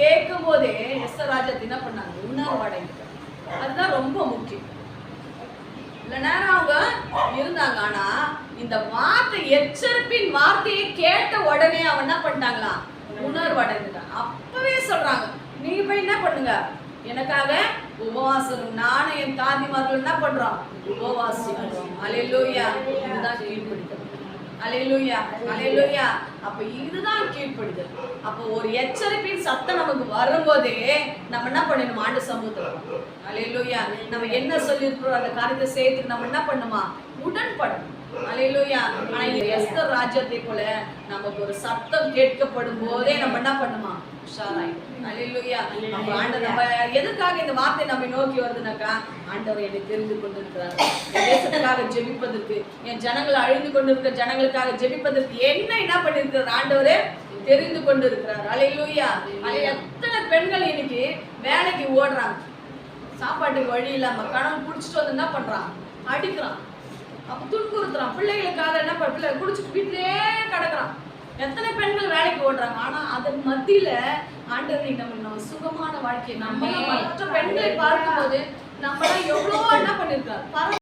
கேட்கும் போதே எஸ்தர் ராஜா என்ன பண்ணாங்க? உணர்வு அதுதான் ரொம்ப முக்கியம். இல்ல நேரம் அவங்க இருந்தாங்க ஆனா இந்த வார்த்தை எச்சரிப்பின் வார்த்தையை கேட்ட உடனே அவன் என்ன பண்ணிட்டாங்களாம் உணர்வு அடைந்துட்டான் அப்பவே சொல்றாங்க நீங்க போய் என்ன பண்ணுங்க? எனக்காக உபவாசம் நானும் என் தாதிமார்கள் என்ன பண்றோம்? உபவாசிக்கிறோம். அலையிலோயா இதுதான் கீழ்ப்பிடித்தல். அலையிலூயா அலையிலூயா அப்ப இதுதான் கீழ்ப்படுதல். அப்ப ஒரு எச்சரிப்பின் சத்தம் நமக்கு வரும்போதே நம்ம என்ன பண்ணணும்? ஆண்டு சமூகத்துல அலையிலூயா நம்ம என்ன சொல்லியிருக்கிறோம்? அந்த காரியத்தை செய்யறதுக்கு நம்ம என்ன பண்ணுமா உடன்படணும். அலையிலூயா. ஆனா இந்த எஸ்தர் ராஜ்யத்தை போல நமக்கு ஒரு சத்தம் கேட்கப்படும் போதே நம்ம என்ன பண்ணுமா? எதுக்காக இந்த வார்த்தை நம்ம நோக்கி வருதுனாக்கா ஆண்டவர் என்னை தெரிந்து கொண்டிருக்கிறார். தேசத்துக்காக ஜெபிப்பதற்கு என் ஜனங்கள் அழிந்து கொண்டிருக்கிற ஜனங்களுக்காக ஜெபிப்பதற்கு என்ன என்ன பண்ணிருக்கிறார் ஆண்டவரே? தெரிந்து கொண்டிருக்கிறார். அலையிலூயா. அலை எத்தனை பெண்கள் இன்னைக்கு வேலைக்கு ஓடுறாங்க. சாப்பாட்டுக்கு வழி இல்லாம கணவன் குடிச்சிட்டு வந்து என்ன பண்றான்? அடிக்கிறான். அப்ப துன்புறுத்துறான். பிள்ளைகளுக்காக என்ன பிள்ளை குடிச்சிட்டு வீட்டிலேயே கிடக்குறான். எத்தனை பெண்கள் வேலைக்கு ஓடுறாங்க? ஆனா அதன் மத்தியில ஆண்டவர் நீ நம்ம நம்ம சுகமான வாழ்க்கை நம்ம மற்ற பெண்களை பார்க்கும்போது நம்ம எவ்வளோ என்ன பண்ணிருக்காரு?